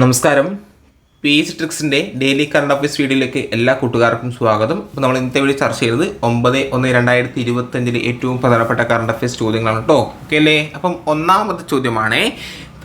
നമസ്കാരം. P H ട്രിക്സിന്റെ daily current affairs വീഡിയോയിലേക്ക് എല്ലാ കൂട്ടുകാർക്കും സ്വാഗതം. അപ്പോൾ നമ്മൾ ഇന്നത്തെ വീഡിയോ ചർച്ച ചെയ്തത് ഒമ്പത് ഒന്ന് രണ്ടായിരത്തി ഇരുപത്തഞ്ചിലെ ഏറ്റവും പ്രധാനപ്പെട്ട കറണ്ട് അഫയേഴ്സ് ചോദ്യങ്ങളാണ് കേട്ടോ ഓക്കെ അല്ലേ? അപ്പം ഒന്നാമത്തെ ചോദ്യമാണ്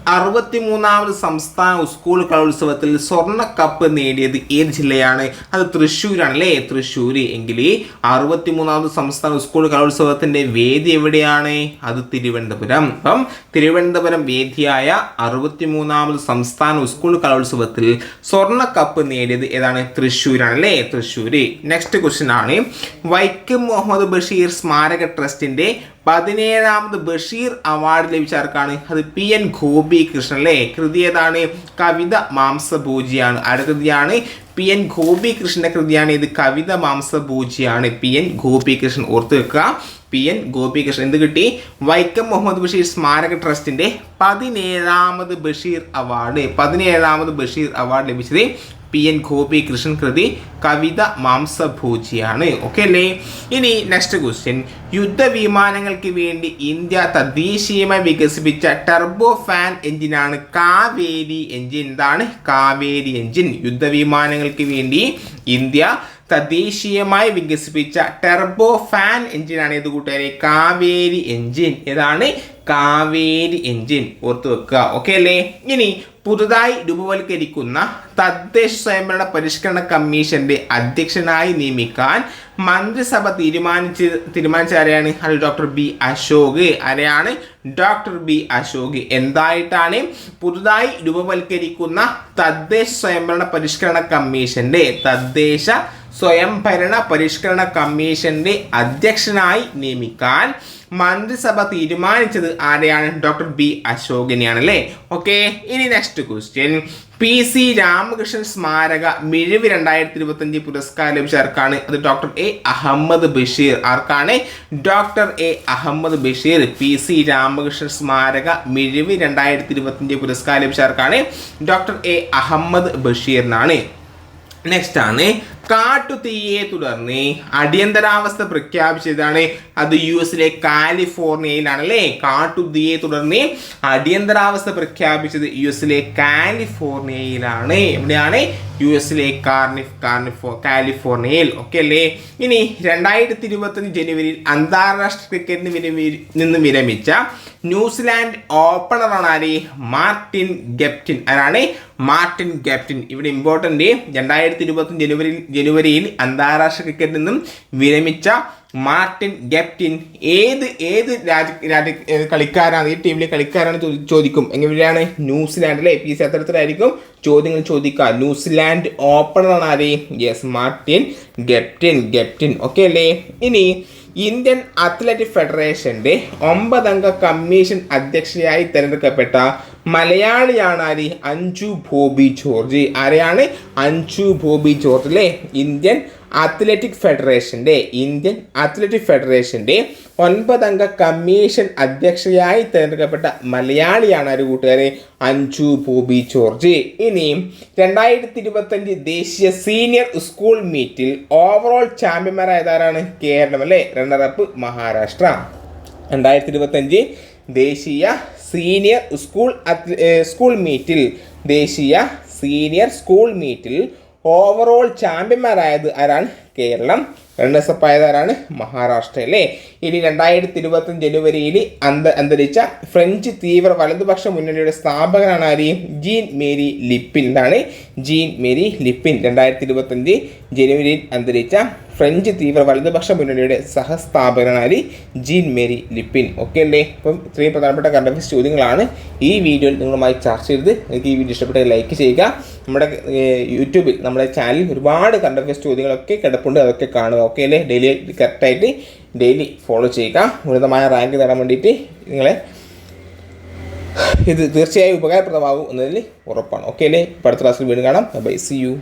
അറുപത്തിമൂന്നാമത് സംസ്ഥാന സ്കൂൾ കലോത്സവത്തിൽ സ്വർണ കപ്പ് നേടിയത് ഏത് ജില്ലയാണ്? അത് തൃശ്ശൂരാണ് അല്ലേ തൃശ്ശൂർ എങ്കിൽ അറുപത്തിമൂന്നാമത് സംസ്ഥാന സ്കൂൾ കലോത്സവത്തിന്റെ വേദി എവിടെയാണ്? അത് തിരുവനന്തപുരം. അപ്പം തിരുവനന്തപുരം വേദിയായ അറുപത്തിമൂന്നാമത് സംസ്ഥാന സ്കൂൾ കലോത്സവത്തിൽ സ്വർണ കപ്പ് നേടിയത് ഏതാണ്? തൃശ്ശൂരാണ് അല്ലേ തൃശ്ശൂർ നെക്സ്റ്റ് ക്വസ്റ്റ്യൻ ആണ്. വൈക്കം മുഹമ്മദ് ബഷീർ സ്മാരക ട്രസ്റ്റിന്റെ പതിനേഴാമത് ബഷീർ അവാർഡ് ലഭിച്ച ആർക്കാണ്? അത് പി എൻ ഗോപി കൃഷ്ണൻ അല്ലേ? കൃതി ഏതാണ്? കവിത മാംസഭൂജിയാണ്. കൃതിയാണ് പി എൻ ഗോപി കൃഷ്ണന്റെ കൃതിയാണ്. ഇത് കവിത മാംസഭൂജിയാണ്. പി എൻ ഗോപി കൃഷ്ണൻ ഓർത്ത് വെക്കുക. P N Gopikrishnan. എന്ത് കിട്ടി? വൈക്കം മുഹമ്മദ് ബഷീർ സ്മാരക ട്രസ്റ്റിന്റെ പതിനേഴാമത് ബഷീർ അവാർഡ്. പതിനേഴാമത് ബഷീർ അവാർഡ് ലഭിച്ചത് പി എൻ ഗോപി കൃഷ്ണൻ കൃതി കവിത മാംസഭൂജിയാണ്. ഓക്കെ അല്ലേ? ഇനി നെക്സ്റ്റ് ക്വസ്റ്റ്യൻ യുദ്ധവിമാനങ്ങൾക്ക് വേണ്ടി ഇന്ത്യ തദ്ദേശീയമായി വികസിപ്പിച്ച ടെർബോ ഫാൻ എഞ്ചിനാണ് കാവേരി എഞ്ചിൻ എന്താണ്? കാവേരി എഞ്ചിൻ യുദ്ധവിമാനങ്ങൾക്ക് വേണ്ടി ഇന്ത്യ തദ്ദേശീയമായി വികസിപ്പിച്ച ടെർബോ ഫാൻ എഞ്ചിനാണ് ഏത് കൂട്ടുകാരെ? കാവേരി എഞ്ചിൻ ഏതാണ്? കാവേരി എഞ്ചിൻ ഓർത്തു വെക്കുക. ഓക്കെ അല്ലേ? ഇനി പുതുതായി രൂപവൽക്കരിക്കുന്ന തദ്ദേശ സ്വയംഭരണ പരിഷ്കരണ കമ്മീഷന്റെ അധ്യക്ഷനായി നിയമിക്കാൻ മന്ത്രിസഭ തീരുമാനിച്ച് തീരുമാനിച്ച ആരെയാണ്? അത് ഡോക്ടർ ബി അശോക്. ആരെയാണ്? Doctor B Ashok. എന്തായിട്ടാണ് പുതുതായി രൂപവൽക്കരിക്കുന്ന തദ്ദേശ സ്വയംഭരണ പരിഷ്കരണ കമ്മീഷന്റെ തദ്ദേശ സ്വയംഭരണ പരിഷ്കരണ കമ്മീഷന്റെ അധ്യക്ഷനായി നിയമിക്കാൻ മന്ത്രിസഭ തീരുമാനിച്ചത് ആരെയാണ്? ഡോക്ടർ ബി അശോകിനെയാണ് അല്ലേ ഓക്കെ ഇനി next question P C Ramakrishnan സ്മാരക മിഴിവ് രണ്ടായിരത്തി ഇരുപത്തഞ്ച് പുരസ്കാരം ലഭിച്ച ആർക്കാണ്? അത് ഡോക്ടർ എ അഹമ്മദ് ബഷീർ. ആർക്കാണ്? Doctor A Ahammed Basheer. P C Ramakrishnan സ്മാരക മിഴിവ് രണ്ടായിരത്തി ഇരുപത്തഞ്ച് പുരസ്കാരം ലഭിച്ച ആർക്കാണ്? ഡോക്ടർ എ അഹമ്മദ് ബഷീറിനാണ്. നെക്സ്റ്റ് ആണ്. കാട്ടുതീയെ തുടർന്ന് അടിയന്തരാവസ്ഥ പ്രഖ്യാപിച്ചതാണ്. അത് യു എസിലെ കാലിഫോർണിയയിലാണ് അല്ലേ കാട്ടുതീയെ തുടർന്ന് അടിയന്തരാവസ്ഥ പ്രഖ്യാപിച്ചത് യു എസിലെ കാലിഫോർണിയയിലാണ്. എവിടെയാണ്? യു എസിലെ കാർണിഫ് കാർണിഫോ കാലിഫോർണിയയിൽ ഓക്കെ അല്ലേ ഇനി രണ്ടായിരത്തി ഇരുപത്തഞ്ച് ജനുവരിയിൽ അന്താരാഷ്ട്ര ക്രിക്കറ്റിന് വിരമി നിന്ന് വിരമിച്ച ന്യൂസിലാൻഡ് ഓപ്പണറാണ് ആര്? Martin Guptill. ആരാണ്? Martin Guptill. ഇവിടെ ഇമ്പോർട്ടന്റ് രണ്ടായിരത്തി ഇരുപത്തി ജനുവരിയിൽ ജനുവരിയിൽ അന്താരാഷ്ട്ര ക്രിക്കറ്റിൽ നിന്നും വിരമിച്ച മാർട്ടിൻ ഗെപ്റ്റിൻ ഏത് ഏത് രാജ രാജ്യ കളിക്കാരാണ് ഈ ടീമിലെ കളിക്കാരാണ് ചോദിക്കും? എങ്ങനെയാണ് ന്യൂസിലാൻഡ് അല്ലേ പി സി അത്തരത്തിലായിരിക്കും ചോദ്യങ്ങൾ ചോദിക്കുക. ന്യൂസിലാൻഡ് ഓപ്പണറാണ് ആര്? Yes Martin Guptill Guptill. Okay അല്ലേ? ഇനി ഇന്ത്യൻ അത്ലറ്റിക് ഫെഡറേഷന്റെ ഒമ്പതംഗ കമ്മീഷൻ അധ്യക്ഷയായി തിരഞ്ഞെടുക്കപ്പെട്ട മലയാളിയാണ് ആര്? അഞ്ജു ബോബി ജോർജ്. ആരെയാണ്? അഞ്ജു ബോബി ജോർജ് അല്ലേ? ഇന്ത്യൻ അത്ലറ്റിക് ഫെഡറേഷന്റെ ഇന്ത്യൻ അത്ലറ്റിക് ഫെഡറേഷന്റെ ഒൻപതംഗ കമ്മീഷൻ അധ്യക്ഷയായി തിരഞ്ഞെടുക്കപ്പെട്ട മലയാളിയാണ് ഒരു കൂട്ടുകാരെ അഞ്ജു ബോബി ജോർജ്. ഇനിയും രണ്ടായിരത്തി ഇരുപത്തഞ്ച് ദേശീയ സീനിയർ സ്കൂൾ മീറ്റിൽ ഓവറോൾ ചാമ്പ്യന്മാരായതാരാണ് കേരളം അല്ലേ? Runner up Maharashtra. രണ്ടായിരത്തി ഇരുപത്തഞ്ച് ദേശീയ സീനിയർ സ്കൂൾ സ്കൂൾ മീറ്റിൽ ദേശീയ സീനിയർ സ്കൂൾ മീറ്റിൽ ഓവറോൾ ചാമ്പ്യന്മാരായത് ആരാണ്? കേരളം. റണ്ണേഴ്സപ്പ് ആയത് ആരാണ്? മഹാരാഷ്ട്ര അല്ലേ? ഇനി രണ്ടായിരത്തി ഇരുപത്തി ജനുവരിയിൽ അന്ത അന്തരിച്ച ഫ്രഞ്ച് തീവ്ര വലതുപക്ഷ മുന്നണിയുടെ സ്ഥാപകനാണ് ആര്? Jean Marie Le Pen. എന്താണ് ജീൻ മേരി ലിപ്പിൻ. രണ്ടായിരത്തി ഇരുപത്തഞ്ച് ജനുവരിയിൽ അന്തരിച്ച ഫ്രഞ്ച് തീവ്ര വലതുപക്ഷ മുന്നണിയുടെ സഹസ്ഥാപകനായി Jean Marie Le Pen okay അല്ലേ? ഇപ്പം ഇത്രയും പ്രധാനപ്പെട്ട കറണ്ട് ചോദ്യങ്ങളാണ് ഈ വീഡിയോയിൽ നിങ്ങളുമായി ചർച്ച ചെയ്ത് നിങ്ങൾക്ക് ഈ വീഡിയോ ഇഷ്ടപ്പെട്ട ലൈക്ക് ചെയ്യുക. നമ്മുടെ യൂട്യൂബിൽ നമ്മുടെ ചാനലിൽ ഒരുപാട് കറണ്ട് അഫയേഴ്സ് ചോദ്യങ്ങളൊക്കെ കിടപ്പുണ്ട്. അതൊക്കെ കാണുക. ഓക്കെ അല്ലേ? ഡെയിലി കറക്റ്റായിട്ട് ഡെയിലി ഫോളോ ചെയ്യുക. ഉന്നതമായ റാങ്ക് നേടാൻ വേണ്ടിയിട്ട് നിങ്ങളെ ഇത് തീർച്ചയായും ഉപകാരപ്രദമാകും എന്നതിൽ ഉറപ്പാണ്. ഓക്കെ അല്ലേ? അടുത്ത ക്ലാസ്സിൽ വീണ്ടും കാണാം. By C U